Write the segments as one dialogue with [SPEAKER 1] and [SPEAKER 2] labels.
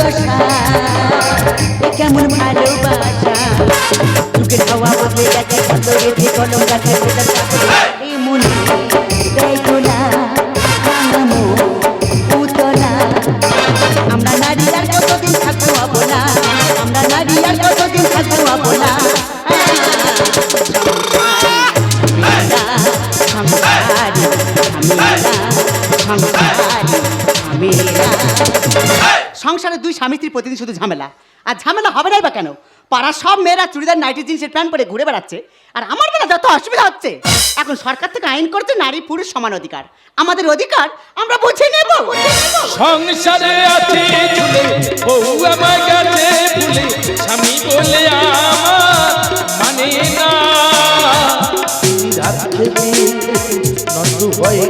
[SPEAKER 1] এ কেমন ভালোবাসা যুগের হাওয়া বদলে গেছে কলম গাছে
[SPEAKER 2] দুই প্রতিদিন শুধু ঝামেলা। আর ঝামেলা হবে নাই বা কেন? পাড়ার সব মেয়েরা চুড়িদার নাইটি জিন্সের প্যান্ট পরে ঘুরে বেড়াচ্ছে। আর আমার বেলা যত অসুবিধা হচ্ছে এখন সরকার থেকে আইন করছে নারী পুরুষ সমান অধিকার। আমাদের অধিকার আমরা বুঝে নেব।
[SPEAKER 3] সংসারে আছে ঝুলে বউ আমার কাছে ভুলে স্বামী বলে আমার মানে না। রাত থেকে নষ্ট হয়ে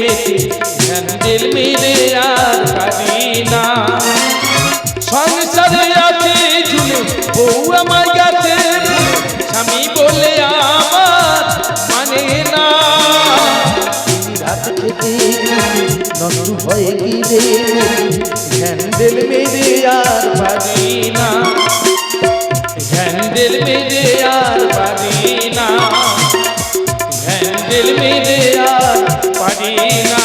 [SPEAKER 3] মেতে হ্যান্ডেল মেরে হয়ে গিলে হ্যান্ডেল মেরে আর পারি না। হ্যান্ডেল মেরে আর পারি না। হ্যান্ডেল মেরে আর পারি না।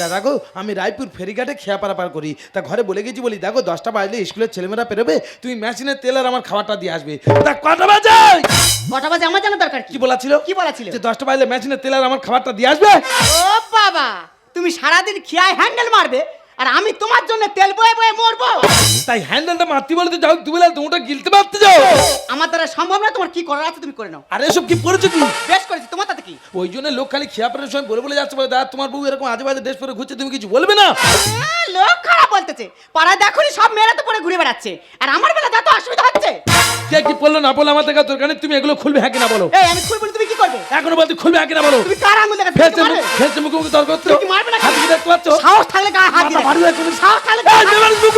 [SPEAKER 3] দাদা গো আমি রায়পুর ফেরিঘাটে খেয়া পারাপার করি। তা ঘরে বলে গেছি বলি দেখো দশটা বাজলে স্কুলের ছেলেমেয়েরা পেরোবে তুমি মেশিনে তেল আর আমার খাবারটা দিয়ে আসবে। তা কটা বাজে?
[SPEAKER 2] কটা বাজে? আমার জানা দরকার
[SPEAKER 3] কি? বলা ছিল?
[SPEAKER 2] কি বলা ছিল?
[SPEAKER 3] যে দশটা বাজলে মেশিনে তেল আর আমার খাবারটা দিয়ে আসবে?
[SPEAKER 2] ও বাবা! তুমি সারাদিন খিয়ায় হ্যান্ডেল মারবে আর আমি তোমার জন্য তেল বয়ে বয়ে মরবো।
[SPEAKER 3] তাই হ্যান্ডেলটা মারতে বলে তো যাও তুমি তুমি ওটা গিলতে মারতে যাও।
[SPEAKER 2] আমার দ্বারা সম্ভব না তোমার কি করার আছে তুমি করে নাও।
[SPEAKER 3] আরে এসব কি পড়েছো
[SPEAKER 2] তুমি করেছি তোমার তাতে কি?
[SPEAKER 3] ওই জন্য লোক খালি খেয়া পরের সময় বলে বলে যাচ্ছে বলে দাদা তোমার বউ এরকম আজে বাজে ড্রেস পরে ঘুরছে তুমি কিছু বলবে না?
[SPEAKER 2] লোক খারাপ বলতেছে। পাড়ায় দেখোনি সব মেয়েরা তো পরে ঘুরে বেড়াচ্ছে। আর আমার বেলা যত অসুবিধা হচ্ছে।
[SPEAKER 3] কে কি বলল না বলল আমার দেখা তোর কানে তুমি এগুলো খুলবে হ্যাঁ কিনা বলো?
[SPEAKER 2] এই আমি খুলবো তুমি কি করবে?
[SPEAKER 3] এখনও বলতে খুলবে হ্যাঁ কিনা বলো?
[SPEAKER 2] তুমি কার আঙুল দেখা
[SPEAKER 3] ফেলছে মুখ ফেলছে মুখে তর্ক করছ?
[SPEAKER 2] তুমি কি মারবে না?
[SPEAKER 3] দিয়ে দেখতে পাচ্ছ?
[SPEAKER 2] সাহস থাকলে গায়ে হাত দিয়ে
[SPEAKER 3] হয়ে তুমি
[SPEAKER 2] সাহস থাকলে
[SPEAKER 3] এই,
[SPEAKER 2] হাত
[SPEAKER 3] মুখ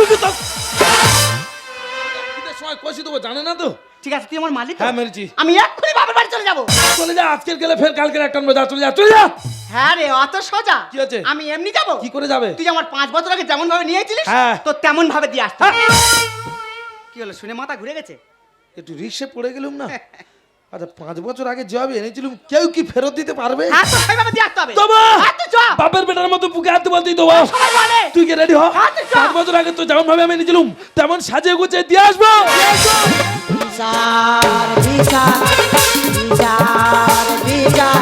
[SPEAKER 3] ঈদের সময় কষি দেবো জানে না তো?
[SPEAKER 2] ঠিক আছে তুই আমার মালিক? তো?
[SPEAKER 3] হ্যাঁ, মেরেছি।
[SPEAKER 2] আমি এক্ষুনি বাবার বাড়ি চলে যাব।
[SPEAKER 3] চলে যা আজকের গেলে ফের কালকের একটা মজা চলে যা চলে যা।
[SPEAKER 2] হ্যাঁ রে অত সোজা।
[SPEAKER 3] কি আছে?
[SPEAKER 2] আমি এমনি যাব?
[SPEAKER 3] কি করে যাবে?
[SPEAKER 2] তুই আমার পাঁচ বছর আগে যেমন ভাবে নিয়েছিলিস
[SPEAKER 3] হ্যাঁ।
[SPEAKER 2] তো তেমন ভাবে দিয়ে আসতে।
[SPEAKER 3] হ্যাঁ।
[SPEAKER 2] কি হলো শুনে মাথা ঘুরে গেছে?
[SPEAKER 3] একটু রিক্সে পড়ে গেলুম না? আচ্ছা পাঁচ বছর আগে যাবে এনেছিলাম কেউ কি ফেরত দিতে পারবে?
[SPEAKER 2] হ্যাঁ তো তো
[SPEAKER 3] বাপের বেটার মতো বুকে হাতে বলতেই
[SPEAKER 2] সবাই
[SPEAKER 3] তুই কি রেডি হ? পাঁচ বছর আগে তো যেমন ভাবে আমি এনেছিলাম তেমন সাজিয়ে গুছিয়ে দিয়ে আসব।
[SPEAKER 1] বিচার বিচার বিচার বিচার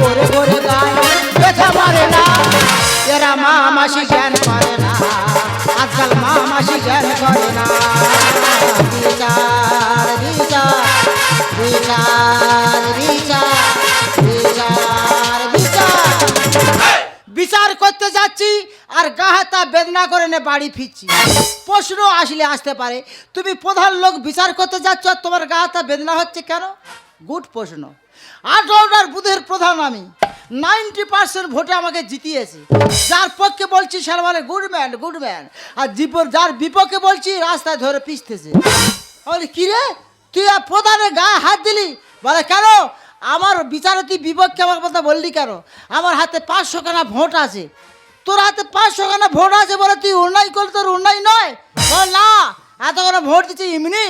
[SPEAKER 1] করে করে গায় ব্যথা মারে না। এরা মা মাসি জ্ঞান করে না, আজকাল মা মাসি জ্ঞান করে না। আর গা হাতা বেদনা করে নে, বাড়ি ফিরছি। প্রশ্ন আসলে আসতে পারে, তুমি প্রধান লোক বিচার করতে যাচ্ছ আর তোমার গা হাতা বেদনা হচ্ছে কেন? গুড প্রশ্ন। আঠারোটার বুধের প্রধান আমি। নাইনটি পার্সেন্ট ভোটে আমাকে জিতিয়েছে। যার পক্ষে বলছি সে বলে গুড ম্যান গুড ম্যান। আর জীবন যার বিপক্ষে বলছি রাস্তায় ধরে পিসতেছে বলি, কি রে? তুই আর প্রধানের গায়ে হাত দিলি? বলে, কেন? আমার বিচারতি বিপক্ষে আমার কথা বললি কেন? আমার হাতে পাঁচশো খানা ভোট আছে। তোর হাতে পাঁচশো খানা ভোট আছে বলে তুই অন্যায় করলে, তোর অন্যায় নয়। বল না এত করে ভোট দিচ্ছি এমনি?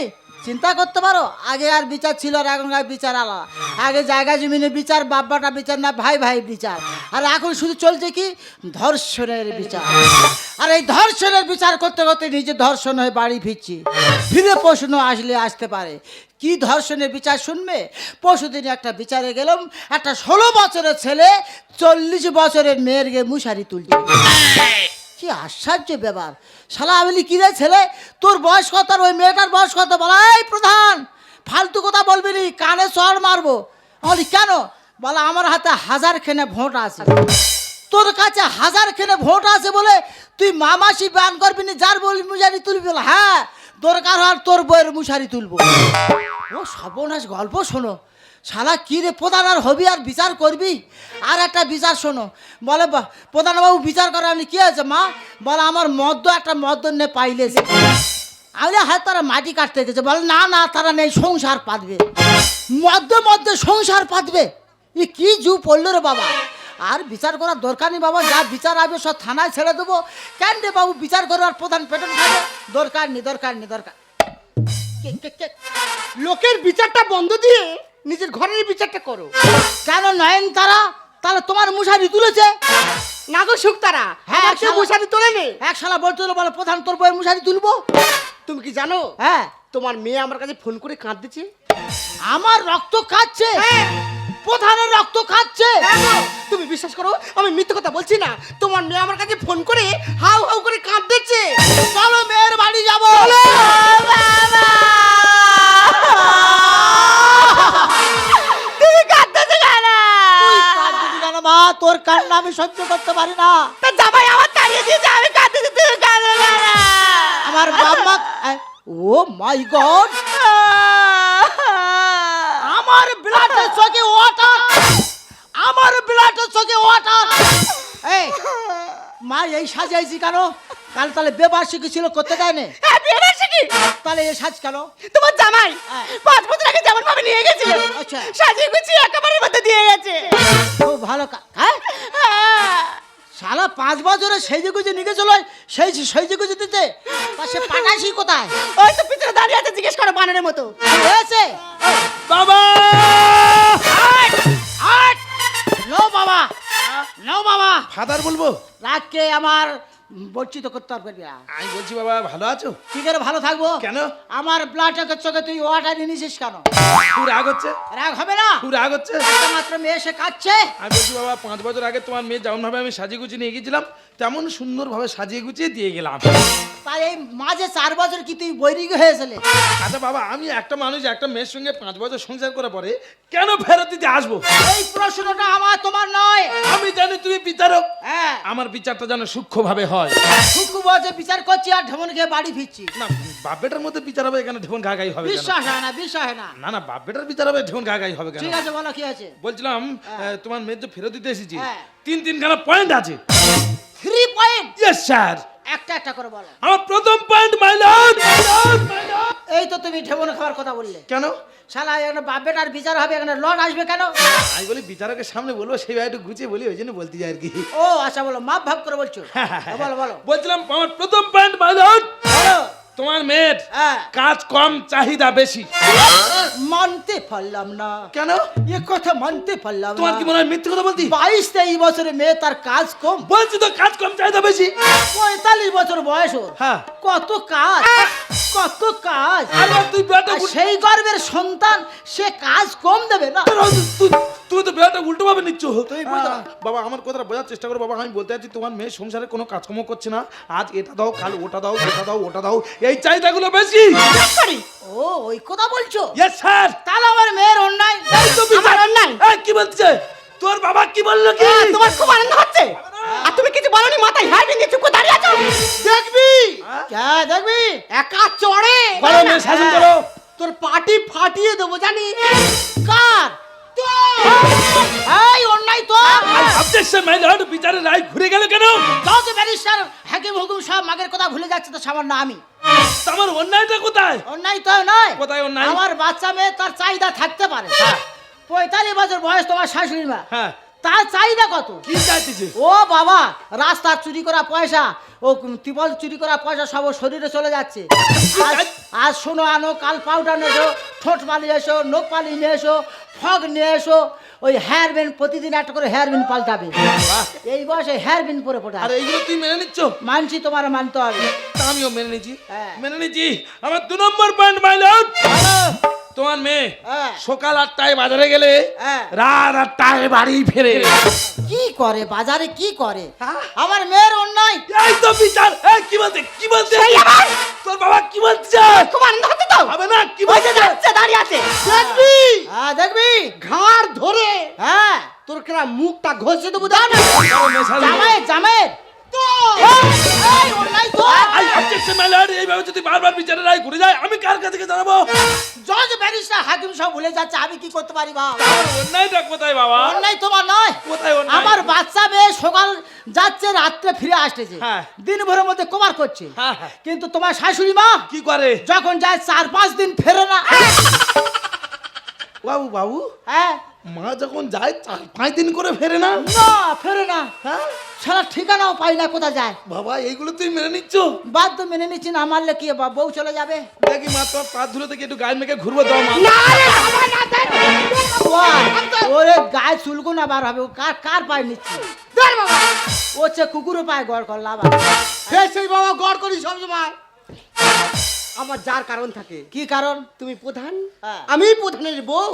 [SPEAKER 1] চিন্তা করতে পারো? আগে আর বিচার ছিল আর এখনকার বিচার আলাদা। আগে জায়গা জমিনে বিচার বাব্বাটা বিচার না, ভাই ভাই বিচার। আর এখন শুধু চলছে কি? ধর্ষণের বিচার। আর এই ধর্ষণের বিচার করতে করতে নিজে ধর্ষণ হয়ে বাড়ি ফিরছি। ফিরে প্রশ্ন আসলে আসতে পারে। কি ধর্ষণের বিচার শুনবে? পরশুদিন একটা বিচারে গেলাম, একটা ষোলো বছরের ছেলে চল্লিশ বছরের মেয়ের গে মুশারি তুলছে। কি আশ্চর্য ব্যাপার। শালা আমি কি রে ছেলে? তোর বয়স কত ওই মেয়েটার বয়স কত? বলা, এই প্রধান, ফালতু কথা বলবি নি, কানে চড় মারবো। বলি, কেন? বলা, আমার হাতে হাজার খেনে ভোট আছে। তোর কাছে হাজার খেনে ভোট আছে বলে তুই মামাসি ব্যান করবি নি, যার বলি মুশারি তুলবি বলে হ্যাঁ দরকার আর তোর বইয়ের মুশারি তুলবো। ও সর্বনাশ গল্প শোনো। শালা, কী রে প্রধান আর হবি আর বিচার করবি? আর একটা বিচার শোনো। বলে প্রধানবাবু বিচার করে আমি কি হয়েছে, মা? বলে, আমার মদ্য, একটা মদ্য নে পাইলেছে আমি হ্যাঁ তারা মাটি কাটতে গেছে বলে, না না, তারা নেই, সংসার পাতবে। মধ্যে মধ্যে সংসার পাতবে। এ কি জু পড়ল রে বাবা। আর বিচার করার দরকার নেই বাবা, যা বিচার আসবে সব থানায় ছেড়ে দেবো। কেন রে বাবু, বিচার করার প্রধান পেটন খাবে? দরকার নেই দরকার নেই, দরকার।
[SPEAKER 4] লোকের বিচারটা বন্ধ দিয়ে নিজের ঘরের বিচারটা করো।
[SPEAKER 1] কেন নয়ন তারা তাহলে তোমার মুশারি তুলেছে?
[SPEAKER 4] না গো শুক্তারা
[SPEAKER 1] হ্যাঁ,
[SPEAKER 4] হ্যাঁ সে মশারি তোলে নে
[SPEAKER 1] এক শালা বলতে বলে প্রধান তোর বইয়ের মুশারি তুলবো?
[SPEAKER 4] তুমি কি জানো?
[SPEAKER 1] হ্যাঁ।
[SPEAKER 4] তোমার মেয়ে আমার কাছে ফোন করে কাঁদতেছে
[SPEAKER 1] আমার রক্ত খাচ্ছে
[SPEAKER 4] হ্যাঁ।
[SPEAKER 1] প্রধানের রক্ত খাচ্ছে
[SPEAKER 4] তুমি বিশ্বাস করো আমি মিথ্যে কথা বলছি না। তোমার মেয়ে আমার কাছে ফোন করে হাউ হাউ করে কাঁদতেছে
[SPEAKER 1] চলো মেয়ের বাড়ি যাব।
[SPEAKER 4] তুমি
[SPEAKER 1] তোর কান্না আমি সহ্য করতে পারি না।
[SPEAKER 4] জামাই আমার তাড়িয়ে দিয়েছে আমি কাঁদতেছি তুমি কাঁদো কেন
[SPEAKER 1] আমার বাবা ও মাই গড। আমার ব্লাডের চোখে ওয়াটার আমার ব্লাডের চোখে ওয়াটার এই মা এই সাজাইছি কেন? কাল তাহলে বেবার্ষিকী ছিল করতে দেয় না
[SPEAKER 4] হ্যাঁ, বার্ষিকী।
[SPEAKER 1] তাহলে এ সাজ কেন?
[SPEAKER 4] তোমার জামাই
[SPEAKER 1] হ্যাঁ।
[SPEAKER 4] পাঁচ বছর আগে যেমন ভাবে নিয়ে গেছে
[SPEAKER 1] আচ্ছা।
[SPEAKER 4] সাজিয়ে গুছিয়ে একেবারে মধ্যে দিয়ে গেছে।
[SPEAKER 1] খুব ভালো কা- হ্যাঁ। শালা পাঁচ বছরে সেই যে গুজে নিয়ে চলো সেই সেই যে গুজে দিতে? সে পাঠাইছি কোথায়?
[SPEAKER 4] ওই তো পিছনে দাঁড়িয়ে আছে জিজ্ঞেস করো বানরের মতো।
[SPEAKER 1] হয়েছে?
[SPEAKER 3] বাবা!
[SPEAKER 1] নো বাবা। নো বাবা।
[SPEAKER 3] ফাদার বলব?
[SPEAKER 1] আমার বঞ্চিত করতে পারবি না।
[SPEAKER 3] আমি বলছি বাবা ভালো আছো?
[SPEAKER 1] কি করে ভালো থাকব?
[SPEAKER 3] কেন?
[SPEAKER 1] আমার ব্লাড চোখে তুই ওয়াটার নিয়েছিস কেন?
[SPEAKER 3] তুই রাগ হচ্ছে।
[SPEAKER 1] রাগ হবে না?
[SPEAKER 3] তুই রাগ হচ্ছে।
[SPEAKER 1] একটা মাত্র মেয়ে এসে কাচ্ছে
[SPEAKER 3] আমি বলছি বাবা পাঁচ বছর আগে তোমার মেয়ে যেমন ভাবে আমি সাজিগুজি নিয়ে গেছিলাম তেমন সুন্দরভাবে সাজিয়ে গুছিয়ে দিয়ে গেলাম।
[SPEAKER 1] তাই এই মাঝে চার বছর কি তুই বৈরিক হয়েছিলে
[SPEAKER 3] আচ্ছা বাবা আমি একটা মানুষ একটা মেয়ের সঙ্গে পাঁচ বছর সংসার করার পরে কেন ফেরত দিতে আসব?
[SPEAKER 1] এই প্রশ্নটা আমার তোমার নয়।
[SPEAKER 3] আমি জানি তুমি বিচারক।
[SPEAKER 1] হ্যাঁ।
[SPEAKER 3] আমার বিচারটা যেন সূক্ষ্মভাবে হয়।
[SPEAKER 1] শুক্র বছর বিচার করছি আর ঢেমন খেয়ে বাড়ি ফিরছি।
[SPEAKER 3] না বাপ বেটার মধ্যে বিচার হবে এখানে ঢেউন গাগাই হবে কেন?
[SPEAKER 1] বিশ্বাস হয় না বিশ্বাস হয় না।
[SPEAKER 3] না না বাপ বেটার বিচার হবে ঢেউন গাগাই হবে কেন?
[SPEAKER 1] ঠিক আছে বলো কি আছে
[SPEAKER 3] বলছিলাম আহ, তোমার মেয়ের যে ফেরত দিতে এসেছি
[SPEAKER 1] হ্যাঁ।
[SPEAKER 3] তিন তিনখানা পয়েন্ট আছে।
[SPEAKER 1] থ্রি পয়েন্ট
[SPEAKER 3] ইয়েস স্যার
[SPEAKER 1] একটা একটা করে বলো।
[SPEAKER 3] আমার প্রথম পয়েন্ট মাই লর্ড
[SPEAKER 1] এই তো তুমি ঢেবন খাওয়ার কথা বললে।
[SPEAKER 3] কেন?
[SPEAKER 1] শালা এখানে বাপের আর বিচার হবে এখানে লর্ড আসবে কেন?
[SPEAKER 3] আমি বলি বিচারকের সামনে বলব সেই ভাই একটু গুছিয়ে বলি ওই জন্য বলতে যাই আর কি।
[SPEAKER 1] ও আচ্ছা বলো মাপ ভাব করে বলছো। বলো বলো।
[SPEAKER 3] বলছিলাম আমার প্রথম পয়েন্ট মাই লর্ড
[SPEAKER 1] বলো।
[SPEAKER 3] তোমার মেয়ের
[SPEAKER 1] হ্যাঁ।
[SPEAKER 3] কাজ কম চাহিদা বেশি।
[SPEAKER 1] মানতে পারলাম না।
[SPEAKER 3] কেন?
[SPEAKER 1] এ কথা মানতে পারলাম
[SPEAKER 3] তোমার কি মনে হয় মিথ্যে কথা বলতি?
[SPEAKER 1] বাইশ তেইশ বছরে মেয়ে তার কাজ কম।
[SPEAKER 3] বলছি তো কাজ কম চাহিদা বেশি।
[SPEAKER 1] পঁয়তাল্লিশ বছর বয়স ওর।
[SPEAKER 3] হ্যাঁ।
[SPEAKER 1] কত কাজ কত কাজ।
[SPEAKER 3] আরে তুই বেটা
[SPEAKER 1] সেই গর্বের সন্তান সে কাজ কম দেবে না।
[SPEAKER 3] তুমি তো বেটা উল্টো ভাবে নিচ্ছ
[SPEAKER 1] তুমি বুঝতে
[SPEAKER 3] বাবা আমার কথাটা বোঝার চেষ্টা করো। বাবা আমি বলতে চাচ্ছি তোমার মেয়ে সংসারে কোনো কাজকর্ম করছে না। আজ এটা দাও কাল ওটা দাও এটা দাও ওটা দাও। এই চাহিদাগুলো বেশি।
[SPEAKER 1] ও ওই কথা বলছো?
[SPEAKER 3] ইয়েস স্যার
[SPEAKER 1] তাহলে আমার মেয়ের অন্যায়
[SPEAKER 3] তো বিচার
[SPEAKER 4] অন্যায়।
[SPEAKER 3] এই, কি বলছে? তোর বাবা কি বলল কি?
[SPEAKER 4] হ্যাঁ, তোমার খুব আনন্দ হচ্ছে। আর তুমি কিছু বলনি মাথায় হাই ভেঙে চুপ করে দাঁড়িয়ে আছো? দেখবি।
[SPEAKER 1] হ্যাঁ? দেখবি?
[SPEAKER 4] একা চড়ে।
[SPEAKER 3] বলো মেয়ে শাসন করো।
[SPEAKER 4] তোর পাটি ফাটিয়ে দেবো জানি।
[SPEAKER 1] কার? এই অন্যায় তো
[SPEAKER 3] অবজেকশন মাই লর্ড বিচারের রায় ঘুরে গেল কেন?
[SPEAKER 1] যত ব্যারিস্টার হাকিম হুকুম সব মাগের কথা ভুলে যাচ্ছে তো সামান্য আমি। বাচ্চা মেয়ে তার চাহিদা থাকতে পারে। পঁয়তাল্লিশ বছর বয়স তোমার শাশুড়ি মা।
[SPEAKER 3] হ্যাঁ।
[SPEAKER 1] তার চাহিদা কত?
[SPEAKER 3] কি চাইতেছে?
[SPEAKER 1] ও বাবা রাস্তার চুরি করা পয়সা ও ত্রিপল চুরি করা পয়সা সব শরীরে চলে যাচ্ছে। আজ শোনো আনো কাল পাউডার নিয়ে এসো ঠোঁট পালি এসো নোক পালি নিয়ে এসো ফগ নিয়ে এসো ওই হেয়ার বিন প্রতিদিন একটা করে হেয়ার বিন পাল্টাবে এই বয়সে হেয়ার বিন পরে পড়ে
[SPEAKER 3] আর এইগুলো তুই মেনে নিচ্ছ?
[SPEAKER 1] মানছি তোমার মানতে হবে।
[SPEAKER 3] আমিও মেনে নিচ্ছি।
[SPEAKER 1] হ্যাঁ।
[SPEAKER 3] মেনে নিচ্ছি। আমার দু নম্বর পয়েন্ট মাই লর্ড তোমার মেয়ে
[SPEAKER 1] হ্যাঁ।
[SPEAKER 3] সকাল আটটায় বাজারে গেলে
[SPEAKER 1] হ্যাঁ।
[SPEAKER 3] রাত আটটায় বাড়ি ফেরে।
[SPEAKER 1] কি করে বাজারে কি করে? আমার মেয়ের অন্যায়।
[SPEAKER 3] এই তো বিচার। এই কি বলতে কি বলতে? তোর বাবা কি বলছে?
[SPEAKER 4] তো?
[SPEAKER 3] হবে না কি বলছে?
[SPEAKER 4] যাচ্ছে দাঁড়িয়ে আছে। দেখবি?
[SPEAKER 1] হ্যাঁ দেখবি।
[SPEAKER 4] ঘাড় ধরে
[SPEAKER 1] হ্যাঁ।
[SPEAKER 4] তোর কেনা মুখটা ঘষে দেবো দাঁড়া
[SPEAKER 1] জামাই জামাই।
[SPEAKER 3] এইভাবে যদি বারবার বিচারের রায় ঘুরে যায় আমি কার কাছে জানাব
[SPEAKER 1] জজ ব্যারিস্টার হাকিম সব ভুলে যাচ্ছে আমি কি করতে পারি বাবা?
[SPEAKER 3] আমার অন্যায়টা কোথায় বাবা?
[SPEAKER 1] অন্যায় তোমার নয়।
[SPEAKER 3] কোথায় অন্যায়?
[SPEAKER 1] আমার বাচ্চা মেয়ে সকাল যাচ্ছে রাত্রে ফিরে আসতেছে।
[SPEAKER 3] হ্যাঁ।
[SPEAKER 1] দিন ভরের মধ্যে কভার করছে।
[SPEAKER 3] হ্যাঁ, হ্যাঁ।
[SPEAKER 1] কিন্তু তোমার শাশুড়ি মা
[SPEAKER 3] কি করে?
[SPEAKER 1] যখন যায় চার পাঁচ দিন ফেরে না।
[SPEAKER 3] বাবু বাবু?
[SPEAKER 1] হ্যাঁ।
[SPEAKER 3] মা যখন যায় চার পাঁচ দিন করে ফেরে না?
[SPEAKER 1] না ফেরে না।
[SPEAKER 3] হ্যাঁ?
[SPEAKER 1] সারা ঠিকানাও পাই না কোথা যায়?
[SPEAKER 3] বাবা এইগুলো তুই মেনে নিচ্ছ?
[SPEAKER 1] বাদ তো মেনে নিচ্ছি না মারলে কি বা বউ চলে যাবে।
[SPEAKER 3] দেখি মা তোমার পা ধুলো থেকে একটু গায়ে মেখে ঘুরবো দাও মা।
[SPEAKER 1] ওরে গায়ে চুলকো না বার হবে কার কার পায়ে নিচ্ছি? ও হচ্ছে কুকুরও পায় গড় করলা আবার
[SPEAKER 4] সেই বাবা গড় করি সবসময় আমার যার কারণ থাকে
[SPEAKER 1] কি কারণ
[SPEAKER 4] তুমি প্রধান
[SPEAKER 1] হ্যাঁ।
[SPEAKER 4] আমি প্রধানের বউ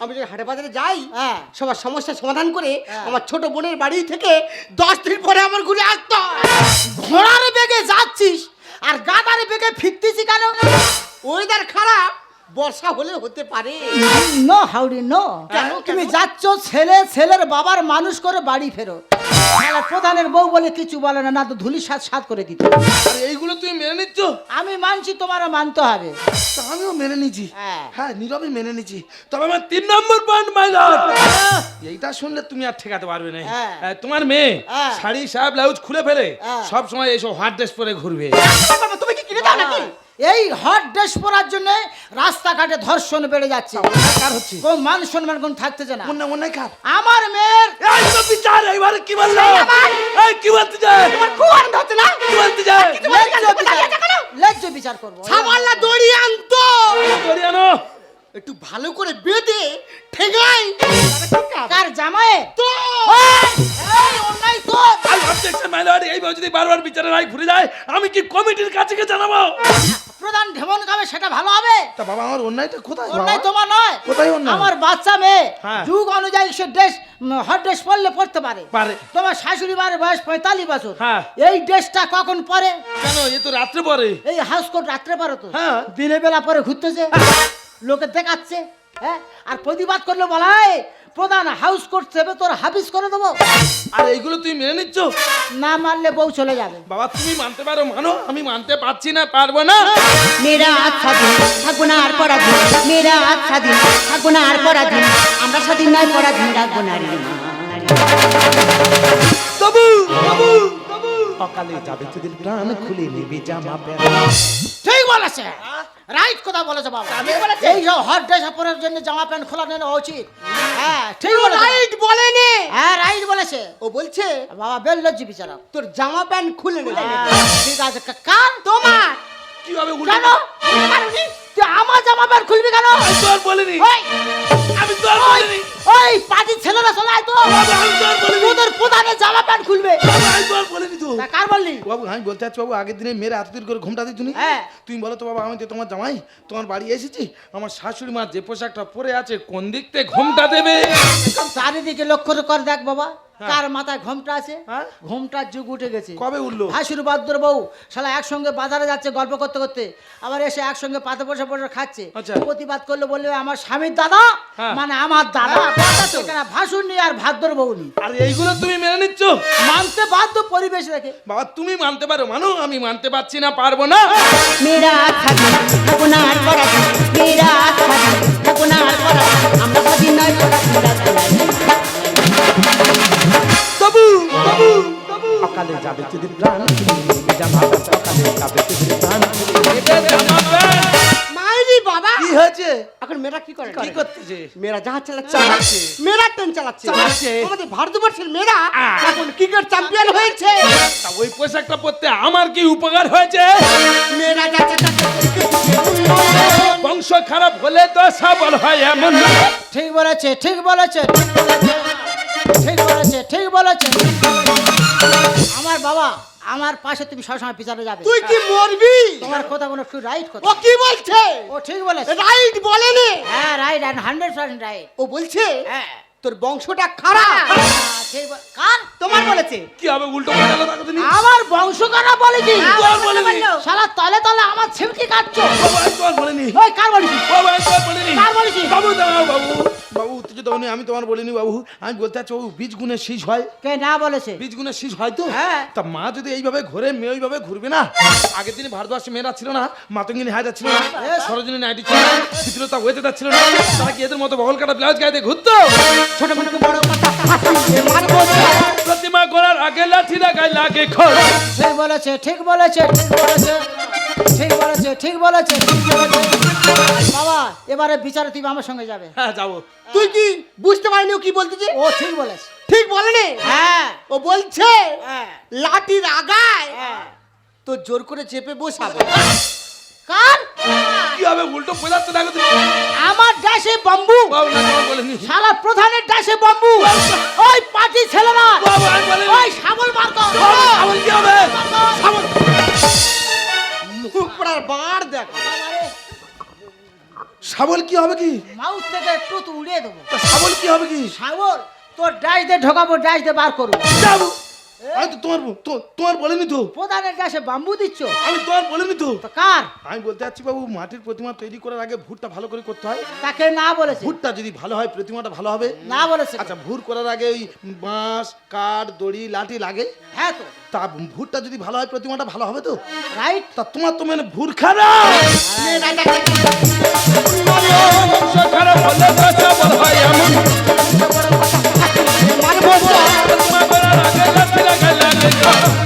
[SPEAKER 4] আমি যদি হাটে বাজারে যাই
[SPEAKER 1] হ্যাঁ।
[SPEAKER 4] সবার সমস্যার সমাধান করে
[SPEAKER 1] হ্যাঁ।
[SPEAKER 4] আমার ছোট বোনের বাড়ি থেকে দশ দিন পরে আমার ঘুরে আসতে হয়।
[SPEAKER 1] ঘোড়ার বেগে যাচ্ছিস আর গাদার বেগে ফিরতেছি কেন
[SPEAKER 4] ওয়েদার খারাপ বর্ষা হলে হতে পারে
[SPEAKER 1] নো হাউডি নো? তুমি? যাচ্ছ ছেলে ছেলের বাবার মানুষ করে বাড়ি ফেরো শালা প্রধানের বউ বলে কিছু বলে না না তো ধুলি সাত সাত করে দিত।
[SPEAKER 3] আর এইগুলো তুই মেনে নিচ্ছ?
[SPEAKER 1] আমি মানছি তোমারও মানতে হবে।
[SPEAKER 3] তা আমিও মেনে নিচ্ছি।
[SPEAKER 1] হ্যাঁ।
[SPEAKER 3] হ্যাঁ নীরবে মেনে নিচ্ছি। তবে আমার তিন নম্বর পয়েন্ট মাইলার এইটা শুনলে তুমি আর ঠেকাতে পারবে না।
[SPEAKER 1] হ্যাঁ।
[SPEAKER 3] হ্যাঁ, তোমার মেয়ে
[SPEAKER 1] হ্যাঁ।
[SPEAKER 3] শাড়ি সাহেব ব্লাউজ খুলে ফেলে
[SPEAKER 1] হ্যাঁ।
[SPEAKER 3] সব সময় এইসব হাট ড্রেস পরে ঘুরবে।
[SPEAKER 4] বাবা, তুমি কি কিনে দাও নাকি?
[SPEAKER 1] এই হট ড্রেস পরার জন্য রাস্তাঘাটে ধর্ষণ বেড়ে যাচ্ছে।
[SPEAKER 3] কার হচ্ছে?
[SPEAKER 1] কোন মান সম্মান কোন থাকতেছে না।
[SPEAKER 3] মনে মনে কার?
[SPEAKER 1] আমার মেয়ের
[SPEAKER 3] এই তো বিচার এইবারে কি বলল? এই কি বলতে যায়
[SPEAKER 4] খুব আনন্দ হচ্ছে না?
[SPEAKER 3] কি বলতে যায়
[SPEAKER 1] বিচার- করব।
[SPEAKER 4] সামাল্লা দড়ি আনতো।
[SPEAKER 3] দরিয়ানো
[SPEAKER 4] একটু ভালো করে বেঁধে ঠেঙাই
[SPEAKER 1] কার জামায়ে
[SPEAKER 4] তো।
[SPEAKER 1] এই অন্যায় তো।
[SPEAKER 3] অবজেকশন মাইলর যদি বারবার বিচারে রায় ঘুরে যায় আমি কি কমিটির কাছে গিয়ে জানাব?
[SPEAKER 1] প্রধান ঢেমন খাবে সেটা ভালো হবে?
[SPEAKER 3] তা বাবা আমার অন্যায়টা কোথায়?
[SPEAKER 1] অন্যায় তোমার নয়।
[SPEAKER 3] কোথায় অন্যায়?
[SPEAKER 1] আমার বাচ্চা মেয়ে
[SPEAKER 3] হ্যাঁ।
[SPEAKER 1] যুগ অনুযায়ী সে ড্রেস হট ড্রেস পরলে পড়তে পারে।
[SPEAKER 3] পারে।
[SPEAKER 1] তোমার শাশুড়ি মার বয়স পঁয়তাল্লিশ বছর।
[SPEAKER 3] হ্যাঁ।
[SPEAKER 1] এই ড্রেসটা কখন পরে
[SPEAKER 3] কেন? এ তো রাত্রে পরে
[SPEAKER 1] এই হাউস কোট রাত্রে পারো তো।
[SPEAKER 3] হ্যাঁ।
[SPEAKER 1] দিনের বেলা পরে ঘুরতেছে। লোকে দেখাচ্ছে। হ্যাঁ? আর প্রতিবাদ করলে বলা হয় প্রধান হাউস কোর্ট সেবে তোর হাফিস করে দেবো।
[SPEAKER 3] আর এইগুলো তুই মেনে নিচ্ছ?
[SPEAKER 1] না মানলে বউ চলে যাবে।
[SPEAKER 3] বাবা তুমি মানতে পারো মানো আমি মানতে পারছি না পারব না।
[SPEAKER 4] মেয়েরা আজ স্বাধীন থাকব না আর পরাধীন। মেয়েরা আজ স্বাধীন থাকব না আর পরাধীন। আমরা স্বাধীন নয় পরাধীন রাখব না রে।
[SPEAKER 3] তবু তবু তবু। অকালে যাবে তোদের প্রাণ খুলে নেবে জামা প্যান্ট।
[SPEAKER 1] ঠিক বলেছে। রাইট কথা বলেছে বাবা। এই সব হট ড্রেস পরার জন্য জামা প্যান্ট খোলা নেওয়া উচিত। হ্যাঁ ঠিক
[SPEAKER 4] রাইট বলেনি।
[SPEAKER 1] হ্যাঁ রাইট বলেছে।
[SPEAKER 4] ও বলছে
[SPEAKER 1] বাবা বেল লজ্জি বিচারা
[SPEAKER 4] তোর জামা প্যান্ট খুলে নেবে।
[SPEAKER 1] ঠিক আছে কার
[SPEAKER 4] তোমার।
[SPEAKER 3] কীভাবে উল্টো
[SPEAKER 1] কেন? তুই আমার জামা প্যান্ট খুলবি কেন?
[SPEAKER 3] আমি তো আর বলিনি।
[SPEAKER 1] ওই,
[SPEAKER 3] আমি তো আর বলিনি।
[SPEAKER 1] ওই পার্টির ছেলেরা শোনায় তো।
[SPEAKER 3] বাবা, আমি তো আর বলিনি।
[SPEAKER 1] তোদের প্রধানের জামা প্যান্ট খুলবে।
[SPEAKER 3] বাবা, আমি তো আর বলিনি তো।
[SPEAKER 1] তা কার বললি?
[SPEAKER 3] বাবু আমি বলতে চাচ্ছি বাবু আগের দিনে মেয়েরা এত দূর করে ঘুমটা দিত
[SPEAKER 1] হ্যাঁ।
[SPEAKER 3] তুমি বলো তো বাবা আমি তো তোমার জামাই তোমার বাড়ি এসেছি আমার শাশুড়ি মা যে পোশাকটা পরে আছে কোন দিক থেকে ঘুমটা দেবে?
[SPEAKER 1] চারিদিকে লক্ষ্য কর দেখ বাবা। কার মাথায় ঘোমটা আছে?
[SPEAKER 3] হ্যাঁ?
[SPEAKER 1] ঘোমটার যুগ উঠে গেছে।
[SPEAKER 3] কবে উঠল?
[SPEAKER 1] ভাসুর বাদ্যর বউ শালা একসঙ্গে বাজারে যাচ্ছে গল্প করতে করতে। আবার এসে একসঙ্গে পাতে বসে বসে খাচ্ছে।
[SPEAKER 3] আচ্ছা।
[SPEAKER 1] প্রতিবাদ করলে বলবে আমার স্বামীর দাদা?
[SPEAKER 3] হ্যাঁ।
[SPEAKER 1] মানে আমার দাদা। সেখানে ভাসুর নি আর ভাদ্র বউ নি
[SPEAKER 3] আর এইগুলো তুমি মেনে নিচ্ছ?
[SPEAKER 1] মানতে বাধ্য পরিবেশ রেখে।
[SPEAKER 3] বাবা তুমি মানতে পারো। মানো আমি মানতে পারছি না পারব না।
[SPEAKER 4] মেয়েরা আজ স্বাধীন না আর মেয়েরা আজ স্বাধীন না আর আমরা নয় রাখব না
[SPEAKER 3] অকালে যাবে তোদের প্রাণ জামা অকালে যাবে তোদের প্রাণ। জামা
[SPEAKER 4] মাইরি বাবা!
[SPEAKER 3] কি হয়েছে?
[SPEAKER 4] এখন মেয়েরা কি করে?
[SPEAKER 3] কি করতেছে?
[SPEAKER 4] মেয়েরা জাহাজ চালাচ্ছে?
[SPEAKER 3] চালাচ্ছে।
[SPEAKER 4] মেয়েরা ট্রেন চালাচ্ছে।
[SPEAKER 3] চালাচ্ছে।
[SPEAKER 4] আমাদের ভারতবর্ষের মেয়েরা
[SPEAKER 3] আহ।
[SPEAKER 4] এখন ক্রিকেট চ্যাম্পিয়ন হয়েছে।
[SPEAKER 3] তা ওই পোশাকটা পরতে আমার কি উপকার হয়েছে?
[SPEAKER 4] মেয়েরা
[SPEAKER 3] বংশ খারাপ হলে তো সবল হয় এমন।
[SPEAKER 1] ঠিক বলেছে ঠিক বলেছে। ঠিক বলেছে ঠিক বলেছে। আমার বাবা আমার পাশে তুমি সবসময় পিছনে যাবে।
[SPEAKER 4] তুই কি মরবি?
[SPEAKER 1] তোমার কথা কোনো একটু রাইট কথা।
[SPEAKER 4] ও কি বলছে?
[SPEAKER 1] ও ঠিক বলেছে।
[SPEAKER 4] রাইট বলেনি?
[SPEAKER 1] হ্যাঁ right and hundred percent right
[SPEAKER 4] ও বলছে?
[SPEAKER 1] হ্যাঁ।
[SPEAKER 4] তোর বংশটা খারাপ।
[SPEAKER 1] কার?
[SPEAKER 4] তোমার বলেছে।
[SPEAKER 3] কি হবে উল্টো করে গেল তাকে তুমি?
[SPEAKER 1] আমার বংশ কারা বলে কি
[SPEAKER 3] তোর বলেনি।
[SPEAKER 1] শালা তলে তলে আমার ছিমকি কাটছো।
[SPEAKER 3] বাবু আমি তোমার বলিনি?
[SPEAKER 1] ওই কার
[SPEAKER 3] বাবু তোমার বলিনি?
[SPEAKER 1] কার বলিস
[SPEAKER 3] বাবু বাবু। বাবু উত্তেজিত হয়নি আমি তোমার বলিনি বাবু। আমি বলতে চাচ্ছি বাবু বীজ গুণে শীষ হয়।
[SPEAKER 1] কে না বলেছে?
[SPEAKER 3] বীজ গুণে শীষ হয় তো?
[SPEAKER 1] হ্যাঁ।
[SPEAKER 3] তা মা যদি এইভাবে ঘুরে মেয়ে ওইভাবে ঘুরবে না? আগের দিনে ভারতবর্ষে মেয়েরা ছিল না মাতঙ্গিনী হায়দা ছিল না সরোজিনী নাইটি ছিল না চিত্রতা ওয়েতেদা ছিল না। তারা কি এদের মতো বহল কাটা ব্লাউজ গায়ে দিয়ে ঘুরতো?
[SPEAKER 4] ছোট ছোট বড় কথা হাসিয়ে মারবো
[SPEAKER 3] প্রতিমা করার আগে লাঠি লাগাই লাগে খড়।
[SPEAKER 1] ঠিক বলেছে ঠিক বলেছে ঠিক বলেছে ঠিক বলেছে ঠিক বলেছে বাবা এবারে বিচারে তুমি আমার সঙ্গে যাবে।
[SPEAKER 3] হ্যাঁ যাব।
[SPEAKER 4] তুই কি বুঝতে পারিনি ও কি বলতেছে
[SPEAKER 1] ও ঠিক বলেছে।
[SPEAKER 4] ঠিক বলেনি?
[SPEAKER 1] হ্যাঁ।
[SPEAKER 4] ও বলছে
[SPEAKER 1] হ্যাঁ।
[SPEAKER 4] লাঠির আগায়
[SPEAKER 1] হ্যাঁ।
[SPEAKER 4] তো জোর করে চেপে বসাবো।
[SPEAKER 1] কার?
[SPEAKER 3] কি হবে উল্টো বোঝাচ্ছে দেখো তুমি?
[SPEAKER 1] আমার ডাসে বাম্বু। শালা প্রধানের ডাসে বাম্বু। ওই পার্টি ছেলেরা। ওই শাবল
[SPEAKER 3] সাবল কি হবে? সাবল
[SPEAKER 4] মুখ পড়ার বার দেখো।
[SPEAKER 3] সাবল কি হবে কি?
[SPEAKER 1] মাউথ থেকে একটু উড়িয়ে দেবো।
[SPEAKER 3] তা সাবল কি হবে কি?
[SPEAKER 1] শাবল তোর ডাস দিয়ে ঢোকাবো ডাস দিয়ে বার করব।
[SPEAKER 3] যাব আমি তো তোমার তো- তোমার বলিনি তো।
[SPEAKER 1] প্রধানের ডাসে বাম্বু দিচ্ছ?
[SPEAKER 3] আমি তোমার বলিনি তো।
[SPEAKER 1] তো কার?
[SPEAKER 3] আমি বলতে চাচ্ছি বাবু মাটির প্রতিমা তৈরি করার আগে ভুটটা ভালো করে করতে হয়।
[SPEAKER 1] তাকে না বলেছে।
[SPEAKER 3] ভুটটা যদি ভালো হয় প্রতিমাটা ভালো হবে।
[SPEAKER 1] না বলেছে।
[SPEAKER 3] আচ্ছা ভুর করার আগে ওই বাঁশ কাঠ দড়ি লাঠি লাগে?
[SPEAKER 1] হ্যাঁ তো।
[SPEAKER 3] তা ভুটটা যদি ভালো হয় প্রতিমাটা ভালো হবে তো?
[SPEAKER 1] রাইট
[SPEAKER 3] তা তোমার তো মানে ভুর খারাপ। হয় এমন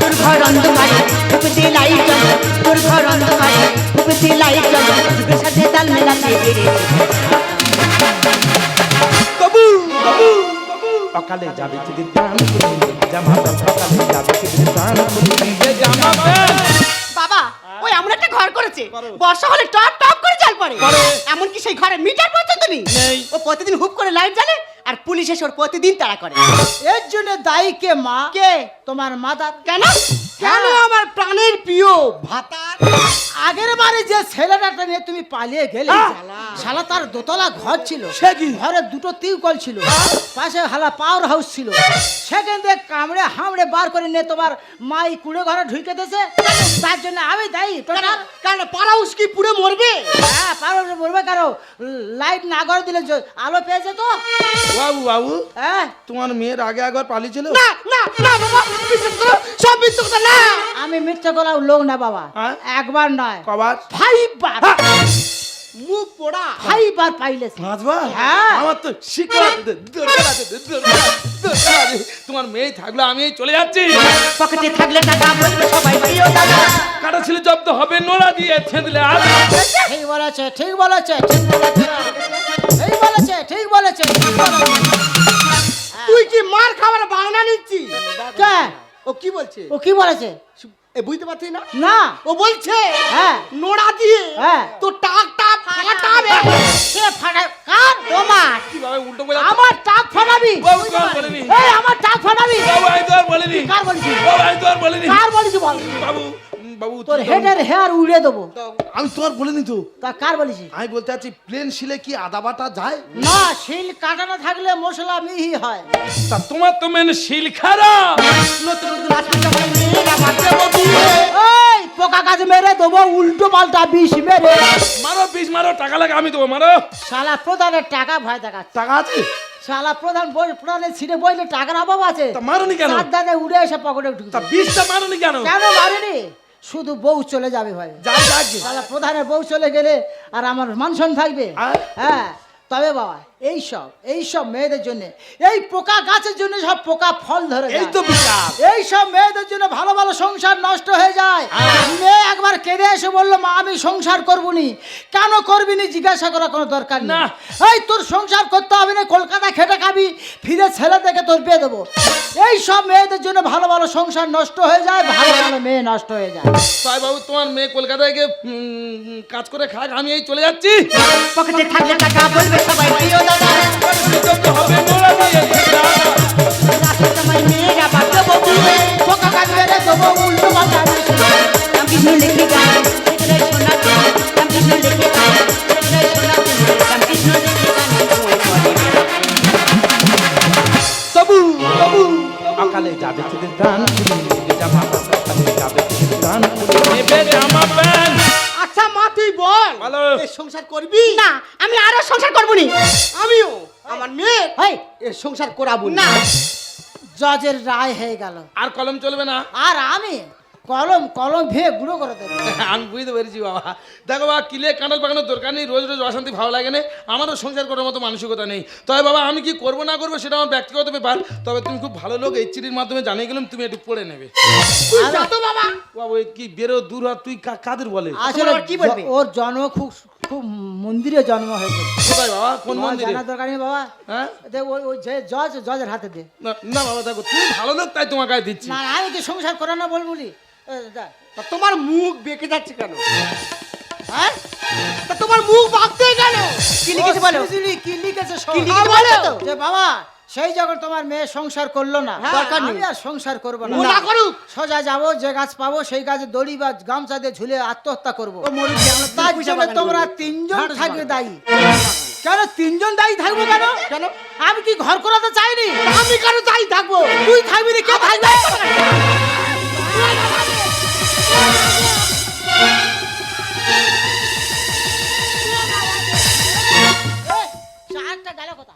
[SPEAKER 2] তোর ঘর অন্ধকারে উপতি লাইট জ্বলে তোর ঘর অন্ধকারে উপতি লাইট জ্বলে যুগের সাথে তাল মেলাতে পেরেছি
[SPEAKER 3] বাবু বাবু সকালে যাবে যদি প্রাণ জামা সকালে যাবে যদি জামা
[SPEAKER 4] বাবা ওই এমন একটা ঘর করেছে। বর্ষা হলে টপ টপ করে জল পড়ে। এমনকি সেই ঘরে মিটার পর্যন্ত নেই। ও প্রতিদিন হুপ করে লাইট জ্বালে আর পুলিশ এসে ওর প্রতিদিন তারা করে।
[SPEAKER 1] এর জন্য দায়ী কে মা?
[SPEAKER 4] কে?
[SPEAKER 1] তোমার মাদার।
[SPEAKER 4] কেন? কেন আমার ভাতার।
[SPEAKER 1] আগের বারে যে ছেলেটাকে নিয়ে তুমি পালিয়ে গেলে শালা তার দোতলা ঘর ছিল
[SPEAKER 3] সে?
[SPEAKER 1] ঘরে দুটো টিউকল ছিল পাশে হালা পাওয়ার হাউস ছিল। সেখান থেকে কামড়ে হামড়ে বার করে নিয়ে তোমার মাই কুড়ে ঘরে ঢুকে দিয়েছে। তার জন্য আমি দায়ী টোটাল।
[SPEAKER 4] কেন? পাড়াউস কি পুড়ে মরবে?
[SPEAKER 1] হ্যাঁ পারো বলবে কারও। লাইট না করে দিলে আলো পেয়েছে তো।
[SPEAKER 3] বাবু বাবু
[SPEAKER 1] হ্যাঁ?
[SPEAKER 3] তোমার মেয়ের আগে একবার পালিয়েছিল?
[SPEAKER 4] না না না বাবা সব মিথ্যে কথা না।
[SPEAKER 1] আমি মিথ্যে করা লোক না বাবা
[SPEAKER 3] হ্যাঁ?
[SPEAKER 1] একবার নয়
[SPEAKER 3] কবার
[SPEAKER 1] ফাইভ বার
[SPEAKER 4] মুখ পোড়া
[SPEAKER 1] ফাইভ বার পাইলেছে
[SPEAKER 3] পাঁচবার
[SPEAKER 1] হ্যাঁ।
[SPEAKER 3] আমার তো শিক্ষা দরকার আছে, দরকার আছে, তোমার মেয়ে থাকলে আমি চলে যাচ্ছি
[SPEAKER 2] পকেটে থাকলে টাকা বলবে সবাই প্রিয় দাদা
[SPEAKER 3] কাটা ছিল জব্দ হবে নোড়া দিয়ে ছেঁদলে আর
[SPEAKER 1] ঠিক বলেছে ঠিক বলেছে ঠিক বলেছে ঠিক বলেছে ঠিক বলেছে
[SPEAKER 4] তুই কি মার খাবার বায়না নিচ্ছিস
[SPEAKER 1] কে?
[SPEAKER 4] ও কি বলছে
[SPEAKER 1] ও কি বলেছে
[SPEAKER 4] এ বুঝতে পারছি না?
[SPEAKER 1] না।
[SPEAKER 4] ও বলছে
[SPEAKER 1] হ্যাঁ।
[SPEAKER 4] নোড়া দিয়ে
[SPEAKER 1] হ্যাঁ।
[SPEAKER 4] তো টাকটা ফাটাবে।
[SPEAKER 1] সে ফাটা কার? তোমার।
[SPEAKER 3] কীভাবে উল্টো বলে
[SPEAKER 1] আমার টাক ফাটাবি।
[SPEAKER 3] বাবু আর বলেনি?
[SPEAKER 1] এই আমার টাক ফাটাবি।
[SPEAKER 3] বাবু আমি তো আর বলিনি।
[SPEAKER 1] কার বলেছি?
[SPEAKER 3] বাবু আমি তো আর বলিনি।
[SPEAKER 1] কার বলেছি বল?
[SPEAKER 3] বাবু বাবু
[SPEAKER 1] তোর হেডের হেয়ার উড়িয়ে দেবো।
[SPEAKER 3] আমি তো আর বলিনি তো।
[SPEAKER 1] তা কার বলেছি
[SPEAKER 3] আমি বলতে চাচ্ছি প্লেন শিলে কি আদা বাটা যায়?
[SPEAKER 1] না শিল কাটানো থাকলে মশলা মিহি হয়।
[SPEAKER 3] তা তোমার তো মেন শিল খারাপ।
[SPEAKER 4] নতুন নতুন আসতে মেয়েরা বাচ্চা ববি।
[SPEAKER 1] এই পোকা কাজ মেরে দেবো উল্টো পাল্টা বিষ মেরে।
[SPEAKER 3] মারো বিষ মারো টাকা লাগে আমি দেবো মারো।
[SPEAKER 1] শালা প্রধানের টাকা ভয় দেখাচ্ছে।
[SPEAKER 3] টাকা আছে?
[SPEAKER 1] শালা প্রধান বই প্রধানের সিটে বইলে টাকার অভাব আছে।
[SPEAKER 3] তা মারোনি কেন?
[SPEAKER 1] চার দাদা উড়ে এসে পকেটে ঢুকছে
[SPEAKER 3] তা বিষটা মারোনি কেন?
[SPEAKER 1] কেন মারেনি? শুধু বউ চলে যাবে ভাই। শালা প্রধানের বউ চলে গেলে আর আমার মানসন থাকবে? হ্যাঁ তবে বাবা এই সব এই সব মেয়েদের জন্য এই পোকা গাছের জন্য সব পোকা ফল ধরে
[SPEAKER 3] এই তো বিচার
[SPEAKER 1] এই সব মেয়েদের জন্য ভালো ভালো সংসার নষ্ট হয়ে যায়। মেয়ে একবার কেঁদে এসে বলল মা আমি সংসার করবনি। কেন করবি নি? জিজ্ঞাসা করার কোনো দরকার
[SPEAKER 3] না।
[SPEAKER 1] এই তোর সংসার করতে হবে না কলকাতা খেটে খাবি ফিরে ছেলে দেখে তোর পেয়ে দেবো। এই সব মেয়েদের জন্য ভালো ভালো সংসার নষ্ট হয়ে যায় ভালো ভালো মেয়ে নষ্ট হয়ে যায়।
[SPEAKER 3] তাই বাবু তোমার মেয়ে কলকাতায় গিয়ে কাজ করে খাক আমি এই চলে যাচ্ছি।
[SPEAKER 2] পকেটে থাকলে টাকা বলবে সবাই
[SPEAKER 3] সকালে যাবে তোদের প্রাণ জামা সকালে যাবে তোদের প্রাণ নেবে জামা প্যান্ট
[SPEAKER 4] আচ্ছা মা তুই বল
[SPEAKER 3] ভালো।
[SPEAKER 4] সংসার করবি?
[SPEAKER 2] না আমি আরও সংসার করব নি।
[SPEAKER 4] সংসার করাবো
[SPEAKER 1] না। জজের রায় হয়ে গেল।
[SPEAKER 3] আর কলম চলবে না।
[SPEAKER 1] আর আমি কলম কলম ভেঙে গুঁড়ো করে দেবে।
[SPEAKER 3] আমি বুঝতে পেরেছি বাবা। দেখো বাবা কিলে কাঁঠাল পাকানোর দরকার নেই রোজ রোজ অশান্তি ভালো লাগে না। আমারও সংসার করার মতো মানসিকতা নেই। তবে বাবা আমি কি করব না করব সেটা আমার ব্যক্তিগত ব্যাপার। তবে তুমি খুব ভালো লোক এই চিঠির মাধ্যমে জানিয়ে গেলাম তুমি একটু পড়ে নেবে। বাবা। কি বেরো দূর তুই কা- কাদের বলে?
[SPEAKER 1] আসলে
[SPEAKER 4] কি বলবে?
[SPEAKER 1] জ- ওর জন্ম খুব খুব মন্দিরে জন্ম হয়েছে।
[SPEAKER 3] কোথায় বাবা? কোন মন্দিরে?
[SPEAKER 1] জানার দরকার নেই বাবা।
[SPEAKER 3] হ্যাঁ?
[SPEAKER 1] দে ওই ওই যে জজ জজের হাতে দে।
[SPEAKER 3] না না বাবা দেখো তুমি ভালো লোক তাই তোমাকে দিচ্ছি।
[SPEAKER 1] না আমি তো সংসার করো না বল বলি।
[SPEAKER 4] তোমার মুখ বেঁকে যাচ্ছে কেন? হ্যাঁ? তোমার মুখ বাঁকতে কেন? কি লিখেছে বলো?
[SPEAKER 1] কি লিখেছে
[SPEAKER 4] লিখেছে
[SPEAKER 1] বলো?
[SPEAKER 4] বলো?
[SPEAKER 1] যে বাবা সেই যখন তোমার মেয়ে সংসার করল না
[SPEAKER 4] হ্যাঁ, দরকার নেই।
[SPEAKER 1] আমি আর সংসার করব না।
[SPEAKER 4] না। করুক।
[SPEAKER 1] সোজা যাব যে গাছ পাবো সেই গাছে দড়ি বা গামছা দিয়ে ঝুলে আত্মহত্যা করব। তার জন্য তোমরা তিনজন থাকবে দায়ী। কেন তিনজন দায়ী থাকব কেন?
[SPEAKER 4] কেন?
[SPEAKER 1] আমি কি ঘর করাতে চাইনি?
[SPEAKER 4] আমি কেন দায়ী থাকব?
[SPEAKER 1] তুই থাকবি কে থাকবে? চারটা গেল বিনা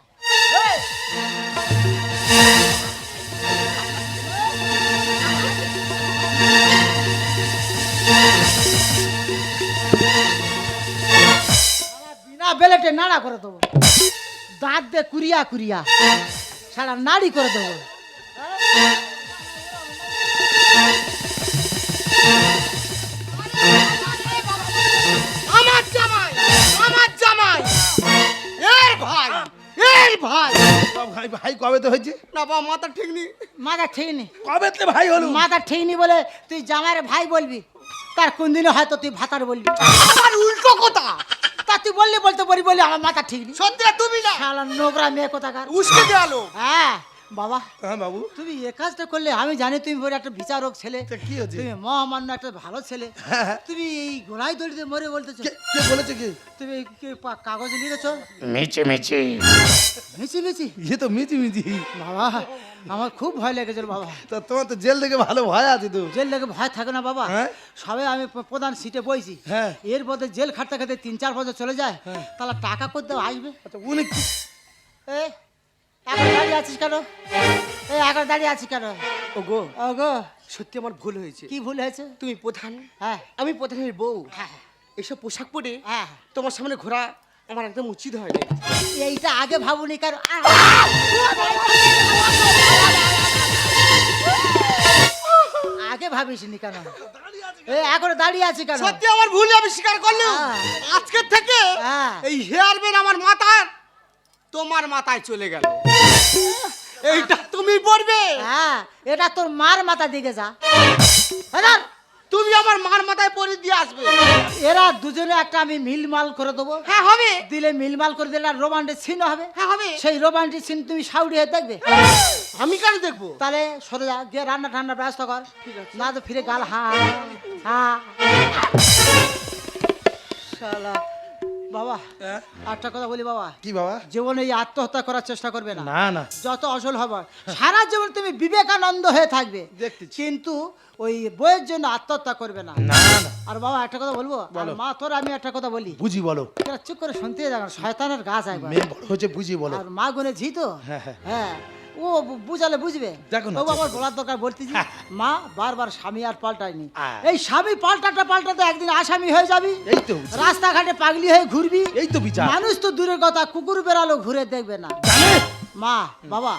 [SPEAKER 1] বেলেটে নাড়া করে দেবো। দাঁত দিয়ে কুরিয়া কুরিয়া সারা নাড়ি করে দেবো।
[SPEAKER 4] এই ভাই। ভাই
[SPEAKER 3] ভাই কবে তো হয়েছে?
[SPEAKER 4] না বাবা মাথা ঠিক নেই।
[SPEAKER 1] মাথা ঠিক নেই।
[SPEAKER 3] কবে তো ভাই হলো?
[SPEAKER 1] মাথা ঠিক নেই বলে তুই জামার ভাই বলবি? তার কোন দিনে হয়তো তুই ভাতার বলবি?
[SPEAKER 4] আমার উল্টো কথা।
[SPEAKER 1] তা তুই বললি বলতে পারি বলে আমার মাথা ঠিক নেই।
[SPEAKER 4] সত্যি তুমি না।
[SPEAKER 1] শালা নোংরা মেয়ে কোথাকার?
[SPEAKER 4] উস্কে দেওয়ালো
[SPEAKER 1] হ্যাঁ। বাবা
[SPEAKER 3] হ্যাঁ বাবু।
[SPEAKER 1] তুমি এ কাজটা করলে আমি জানি তুমি বলে একটা বিচারক ছেলে।
[SPEAKER 3] তা কি হয়েছে?
[SPEAKER 1] তুমি মহামান্য একটা ভালো ছেলে।
[SPEAKER 3] হ্যাঁ, হ্যাঁ।
[SPEAKER 1] তুমি এই গোড়ায় দড়িতে মরে বলতেছো।
[SPEAKER 3] কে বলেছে কি?
[SPEAKER 1] তুমি এই কি পা- কাগজে লিখেছো?
[SPEAKER 5] মিচি মিচি।
[SPEAKER 1] মিছি মিছি
[SPEAKER 3] ইয়ে তো মিচি মিচি।
[SPEAKER 1] বাবা আমার খুব ভয় লেগেছিল বাবা।
[SPEAKER 3] তা তোমার তো জেল থেকে ভালো ভয় আছে তো।
[SPEAKER 1] জেল লেগে ভয় থাকে না বাবা।
[SPEAKER 3] হ্যাঁ?
[SPEAKER 1] সবে আমি প্রধান সিটে বইছি।
[SPEAKER 3] হ্যাঁ।
[SPEAKER 1] এর মধ্যে জেল খাটতে খাটতে তিন চার বছর চলে যায়। তাহলে টাকা করতে আসবে?
[SPEAKER 3] আচ্ছা উনি কি-
[SPEAKER 1] এ এখন দাঁড়িয়ে আছিস কেন? এই এখন দাঁড়িয়ে আছিস কেন?
[SPEAKER 4] ওগো সত্যি আমার ভুল হয়েছে।
[SPEAKER 1] কি ভুল হয়েছে?
[SPEAKER 4] তুমি প্রধান।
[SPEAKER 1] হ্যাঁ।
[SPEAKER 4] আমি প্রধানের বউ।
[SPEAKER 1] হ্যাঁ
[SPEAKER 4] এসব পোশাক পরে
[SPEAKER 1] হ্যাঁ।
[SPEAKER 4] তোমার সামনে ঘোরা আমার একদম উচিত হয় না
[SPEAKER 1] এইটা আগে ভাবুনি কারণ আগে ভাবিসনি কেন? এখন দাঁড়িয়ে আছি কেন?
[SPEAKER 4] সত্যি আমার ভুল আমি স্বীকার করলাম।
[SPEAKER 1] হ্যাঁ।
[SPEAKER 4] আজকে থেকে
[SPEAKER 1] হ্যাঁ।
[SPEAKER 4] এই হেয়ার আমার মাথার তোমার মাথায় চলে গেল। এইটা তুমি পড়বে।
[SPEAKER 1] হ্যাঁ এটা তোর মার মাথা দিকে যা। হাজার
[SPEAKER 4] তুমি আমার মার মাথায় পরে দিয়ে আসবে।
[SPEAKER 1] এরা দুজনে একটা আমি মিলমাল করে দেবো।
[SPEAKER 4] হ্যাঁ হবে।
[SPEAKER 1] দিলে মিলমাল করে দিলে আর রোমান্টিক সিন হবে।
[SPEAKER 4] হ্যাঁ হবে।
[SPEAKER 1] সেই রোমান্টিক সিন তুমি সাউরি হয়ে দেখবে।
[SPEAKER 4] আমি কেন দেখব?
[SPEAKER 1] তাহলে সরে যা গিয়ে রান্না ঠান্ডা ব্যস্ত কর। না তো ফিরে গাল হা হা। শালা। বাবা
[SPEAKER 3] হ্যাঁ?
[SPEAKER 1] একটা কথা বলি বাবা।
[SPEAKER 3] কি বাবা?
[SPEAKER 1] জীবনে এই আত্মহত্যা করার চেষ্টা করবে না।
[SPEAKER 3] না না।
[SPEAKER 1] যত অসল হবে সারা জীবন তুমি বিবেকানন্দ হয়ে থাকবে। কিন্তু ওই বইয়ের জন্য আত্মহত্যা করবে না।
[SPEAKER 3] না না।
[SPEAKER 1] আর বাবা একটা কথা বলব?
[SPEAKER 3] বলো।
[SPEAKER 1] মা তোর আমি একটা কথা বলি।
[SPEAKER 3] বুঝি বলো।
[SPEAKER 1] চুপ করে শুনতে যাবেন শয়তানের গাছ একবার।
[SPEAKER 3] মেয়ে বড় হচ্ছে বুঝি বলো।
[SPEAKER 1] আর মা গুনে ঝি তো?
[SPEAKER 3] হ্যাঁ, হ্যাঁ।
[SPEAKER 1] হ্যাঁ ও বুঝালে বুঝবে।
[SPEAKER 3] দেখো না, চেষ্টা
[SPEAKER 1] বলার দরকার বলতেছি মা বারবার স্বামী আর পাল্টায়নি।
[SPEAKER 3] হ্যাঁ।
[SPEAKER 1] এই স্বামী পাল্টাতে পাল্টাতে একদিন আসামি হয়ে যাবি
[SPEAKER 3] এই তো
[SPEAKER 1] রাস্তাঘাটে পাগলি হয়ে ঘুরবি
[SPEAKER 3] এই তো বিচার।
[SPEAKER 1] মানুষ তো দূরের কথা কুকুর বেড়ালো ঘুরে দেখবে না। মা বাবা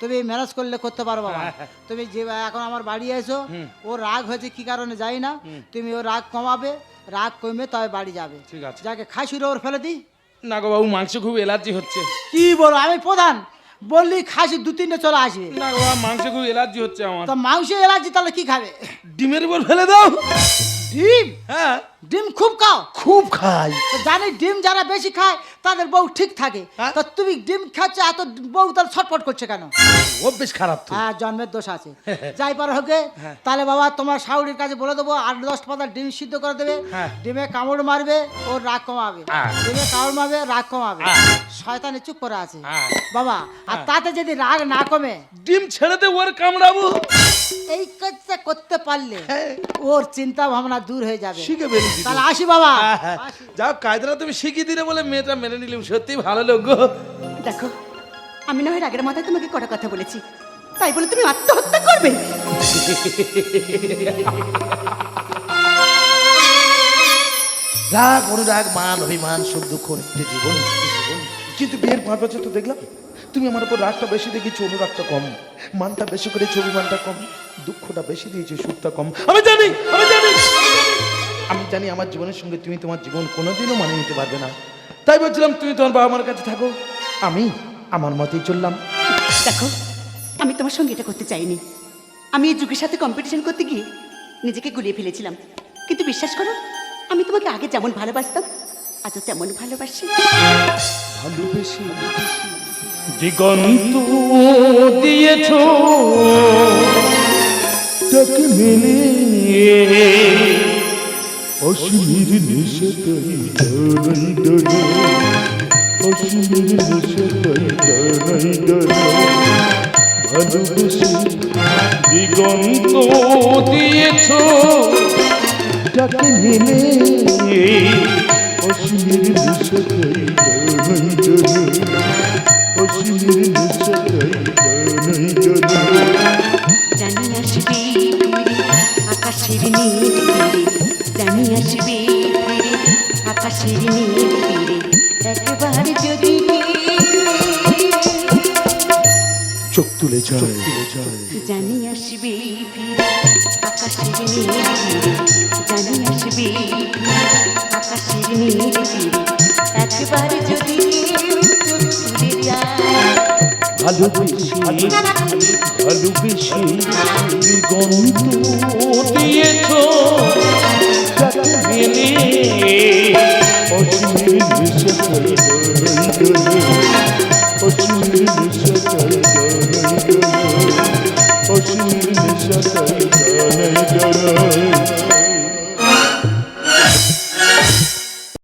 [SPEAKER 1] তুমি ম্যানেজ করলে করতে পারো বাবা।
[SPEAKER 3] হ্যাঁ,
[SPEAKER 1] তুমি যে এখন আমার বাড়ি এসো ও রাগ হয়েছে কি কারণে যাই না। তুমি ও রাগ কমাবে রাগ কমে তবে বাড়ি যাবে।
[SPEAKER 3] ঠিক আছে।
[SPEAKER 1] যাকে খাসির ওর ফেলে দিই।
[SPEAKER 3] না গো বাবু মাংস খুব এলার্জি হচ্ছে।
[SPEAKER 1] কি বলো আমি প্রধান। বললি খাসি দু তিনটে চলে আসবে
[SPEAKER 3] না মাংস খুব এলার্জি হচ্ছে আমার।
[SPEAKER 1] তা মাংস এলার্জি তাহলে কি খাবে?
[SPEAKER 3] ডিমের উপর ফেলে দাও।
[SPEAKER 1] ডিম?
[SPEAKER 3] হ্যাঁ।
[SPEAKER 1] ডিম খুব খাও?
[SPEAKER 3] খুব খাই।
[SPEAKER 1] জানি ডিম যারা বেশি খায় তাদের বউ ঠিক থাকে।
[SPEAKER 3] হ্যাঁ?
[SPEAKER 1] তা তুমি ডিম খাচ্ছ এত বউ তার ছটফট করছে কেন?
[SPEAKER 3] অভ্যেস খারাপ তো।
[SPEAKER 1] হ্যাঁ জন্মের দোষ আছে। যাই পার হোকে
[SPEAKER 3] হ্যাঁ।
[SPEAKER 1] তাহলে বাবা তোমার শাউরির কাছে বলে দেবো আট দশ পাতা ডিম সিদ্ধ করে দেবে।
[SPEAKER 3] হ্যাঁ।
[SPEAKER 1] ডিমে কামড় মারবে ওর রাগ কমাবে। ডিমে কামড় মারবে রাগ কমাবে। শয়তানি চুপ করে আছে। বাবা আর তাতে যদি রাগ না কমে?
[SPEAKER 3] ডিম ছেড়ে দে ওর কামড়াবো।
[SPEAKER 1] এই কাজটা করতে পারলে
[SPEAKER 3] হ্যাঁ।
[SPEAKER 1] ওর চিন্তা ভাবনা দূর হয়ে যাবে।
[SPEAKER 3] শিখে ফেলেছি
[SPEAKER 1] তাহলে আসি বাবা।
[SPEAKER 3] হ্যাঁ, হ্যাঁ। যাও কায়দাটা তুমি শিখিয়ে দিলে বলে মেয়েটা মেনে নিলাম সত্যি ভালো লোক গো।
[SPEAKER 2] দেখো আমি না হয় রাগের মাথায় তোমাকে কটা কথা বলেছি। তাই বলে তুমি আত্মহত্যা করবে?
[SPEAKER 6] রাগ অনুরাগ মান অভিমান সুখ দুঃখ জীবন কিন্তু বিয়ের পাঁচ বছর তো দেখলাম তুমি আমার উপর রাগটা বেশি দেখেছ অনুরাগটা কম। মানটা বেশি করেছ অভিমানটা কম। দুঃখটা বেশি দিয়েছ সুখটা কম। আমি জানি আমি জানি আমি জানি আমার জীবনের সঙ্গে তুমি তোমার জীবন কোনোদিনও মানিয়ে নিতে পারবে না। তাই বলছিলাম তুমি তোমার বাবা মার কাছে থাকো। আমি আমার মতেই চললাম।
[SPEAKER 2] দেখো আমি তোমার সঙ্গে এটা করতে চাইনি। আমি এই যুগের সাথে কম্পিটিশন করতে গিয়ে নিজেকে গুলিয়ে ফেলেছিলাম। কিন্তু বিশ্বাস করো আমি তোমাকে আগে যেমন ভালোবাসতাম আজও তেমন ভালোবাসি।
[SPEAKER 6] ভালোবেসে
[SPEAKER 3] দিগন্ত দিয়েছ। তাকে মেনে অসীমের নেশাতাই দানাই দানা অসীমের নেশাতাই দানাই দানা ভালোবেসে দিগন্ত দিয়েছ অসীমের
[SPEAKER 2] জানি আসবে আকাশের নীল জানি আসবে আকাশের নীল একবার যদি
[SPEAKER 3] চোখ তুলে যায়
[SPEAKER 2] জানি আসবে আকাশের নীল জানি আসবে আকাশের নীল একবার যদি
[SPEAKER 3] ভালোবেসে ভালোবেসে দিগন্ত দিয়েছ মেনে অচিরে সকল অচিরে সকল অচিরে সকল